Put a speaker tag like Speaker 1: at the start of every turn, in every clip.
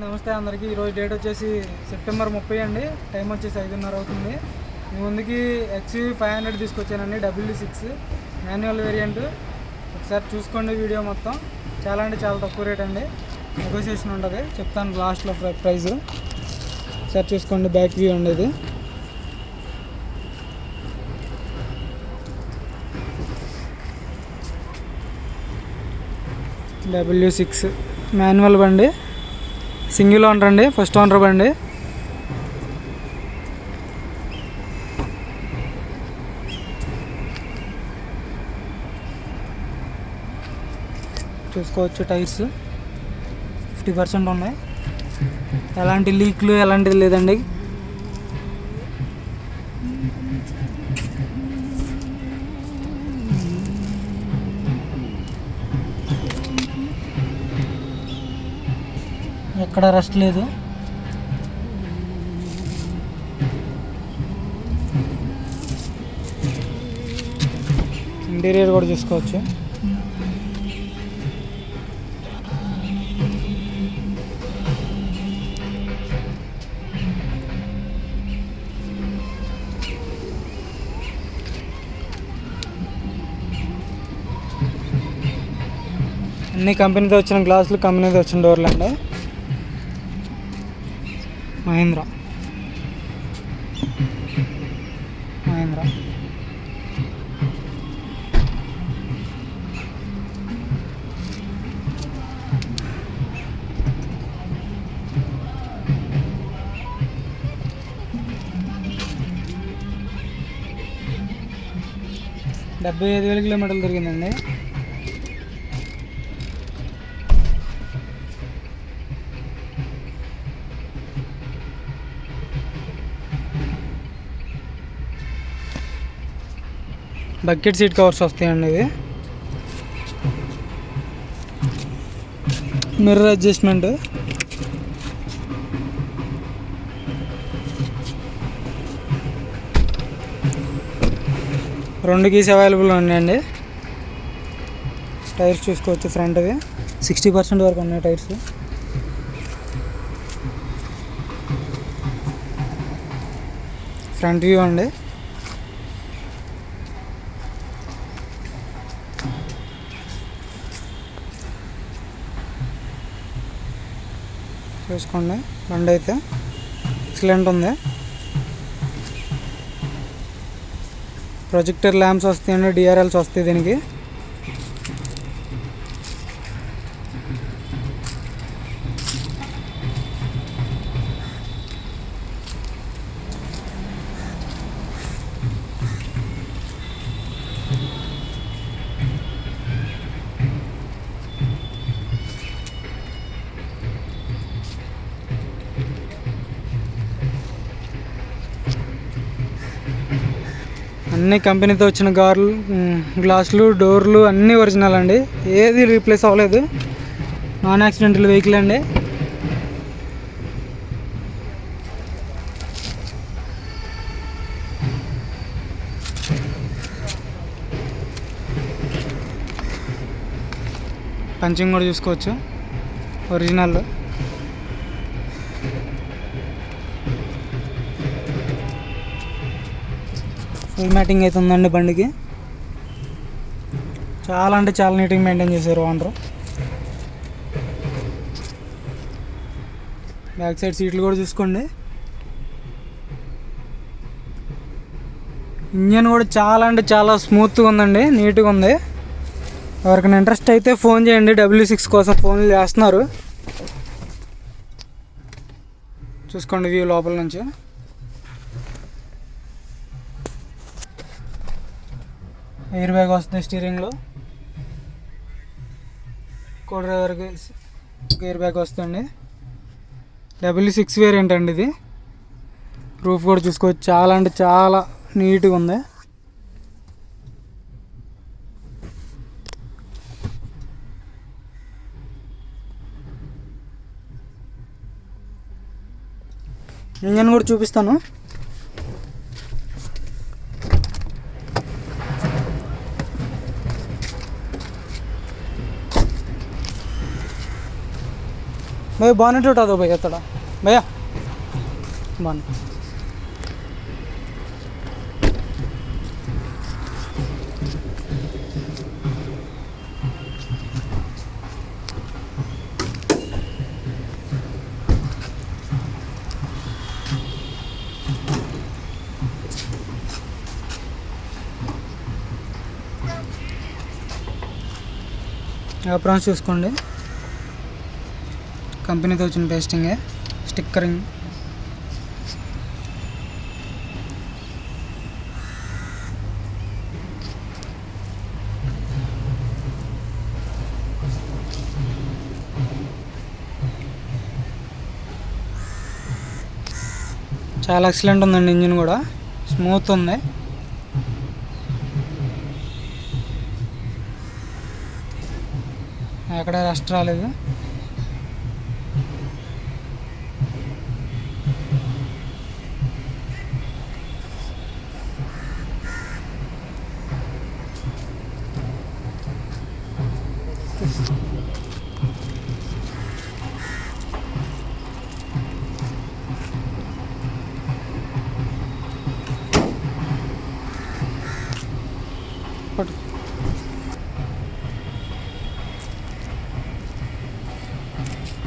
Speaker 1: నమస్తే అందరికీ. ఈరోజు డేట్ వచ్చేసి సెప్టెంబర్ ముప్పై అండి. టైం వచ్చేసి ఐదున్నర అవుతుంది. మీ ముందుకి ఎక్స్యూ ఫైవ్ హండ్రెడ్ తీసుకొచ్చానండి డబ్ల్యూ సిక్స్ మాన్యువల్ వేరియంట్. ఒకసారి చూసుకోండి వీడియో మొత్తం. చాలా అంటే చాలా తక్కువ రేట్ అండి. నెగోసియేషన్ ఉంటుంది. చెప్తాను లాస్ట్లో ప్రైస్. ఒకసారి చూసుకోండి బ్యాక్ వ్యూ ఉండేది. డబ్ల్యూ సిక్స్ మాన్యువల్ బండి. సింగిల్ ఓనర్ అండి ఫస్ట్ ఓనర్ బండి. చూసుకోవచ్చు టైర్స్. ఫిఫ్టీ పర్సెంట్ ఉన్నాయి. ఎలాంటి లీక్లు ఎలాంటిది లేదండి. ఎక్కడ రెస్ట్ లేదు. ఇంటీరియర్ కూడా చూసుకోవచ్చు. అన్ని కంపెనీతో వచ్చిన గ్లాసులు కంపెనీతో వచ్చిన డోర్లు అండి. మహేంద్ర మహేంద్ర డెబ్బై ఐదు వేల కిలోమీటర్లు తిరిగిందండి బకెట్ సీట్ కవర్స్ వస్తాయండి ఇవి. Mirror adjustment. రెండు కీస్ అవైలబుల్ ఉన్నాయండి. టైర్స్ చూసుకోవచ్చు ఫ్రంట్వి సిక్స్టీ పర్సెంట్ వరకు ఉన్నాయి టైర్స్ ఫ్రంట్ వ్యూ అండి. చూసుకోండి. బండి అయితే ఎక్సలెంట్ ఉంది. ప్రొజెక్టర్ ల్యాంప్స్ వస్తాయండి డిఆర్ఎల్స్ వస్తాయి దీనికి. అన్ని కంపెనీతో వచ్చిన గార్లు గ్లాసులు డోర్లు అన్నీ ఒరిజినల్ అండి. ఏది రీప్లేస్ అవ్వలేదు. నాన్ యాక్సిడెంటల్ వెహికల్ అండి. పంచింగ్ కూడా చూసుకోవచ్చు. ఒరిజినల్. ఫుల్ మ్యాటింగ్ అయితే ఉందండి బండికి. చాలా అంటే చాలా నీట్గా మెయింటైన్ చేశారు ఓనర్. బ్యాక్ సైడ్ సీట్లు కూడా చూసుకోండి. ఇంజన్ కూడా చాలా అంటే చాలా స్మూత్గా ఉందండి నీట్గా ఉంది. ఎవరికైనా ఇంట్రెస్ట్ అయితే ఫోన్ చేయండి డబ్ల్యూ సిక్స్ కోసం ఫోన్లు చేస్తున్నారు. చూసుకోండి వ్యూ లోపల నుంచి. ఎయిర్ బ్యాగ్ వస్తుంది స్టీరింగ్లో కో డ్రైవర్కి ఎయిర్ బ్యాగ్ వస్తుంది డబ్ల్యూ సిక్స్ వేరియంట్ అండి ఇది. రూఫ్ కూడా చూసుకోవచ్చు. చాలా అంటే చాలా నీట్గా ఉంది. ఇంజన్ కూడా చూపిస్తాను. भाई बॉनेट उठा दो भैया थोड़ा भैया बॉन అప్రాన్స్ చూసుకోండి కంపెనీతో వచ్చిన పేస్టింగే స్టిక్కరింగ్ చాలా ఎక్సలెంట్ ఉందండి ఇంజిన్ కూడా. స్మూత్ ఉంది. ఎక్కడ రెస్ట్ రాలేదు.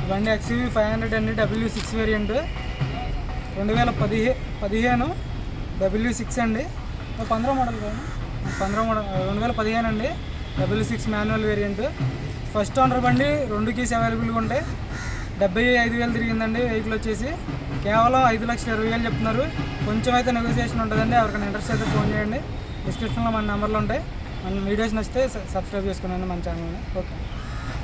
Speaker 1: బండి ఎక్స్యూవీ ఫైవ్ హండ్రెడ్ అండి డబ్ల్యూ సిక్స్ వేరియంట్ రెండు వేల పదిహే పదిహేను డబ్ల్యూ సిక్స్ అండి. పంద్రహ మోడల్ కానీ పంద్రహ మోడల్ రెండు వేల పదిహేను అండి. W six manual variant first owner బండి రెండు కీస్ అవైలబుల్గా ఉంటాయి. డెబ్బై ఐదు వేలు తిరిగిందండి వెహికల్ వచ్చేసి. కేవలం ఐదు లక్షల ఇరవై వేలు చెప్తున్నారు. కొంచెం అయితే నెగోసియేషన్ ఉంటుందండి. ఎవరికైనా ఇంట్రెస్ట్ అయితే ఫోన్ చేయండి. డిస్క్రిప్షన్లో మన నెంబర్లు ఉంటాయి. మన వీడియోస్ నచ్చితే సబ్స్క్రైబ్ చేసుకోండి మన ఛానల్ని ఓకే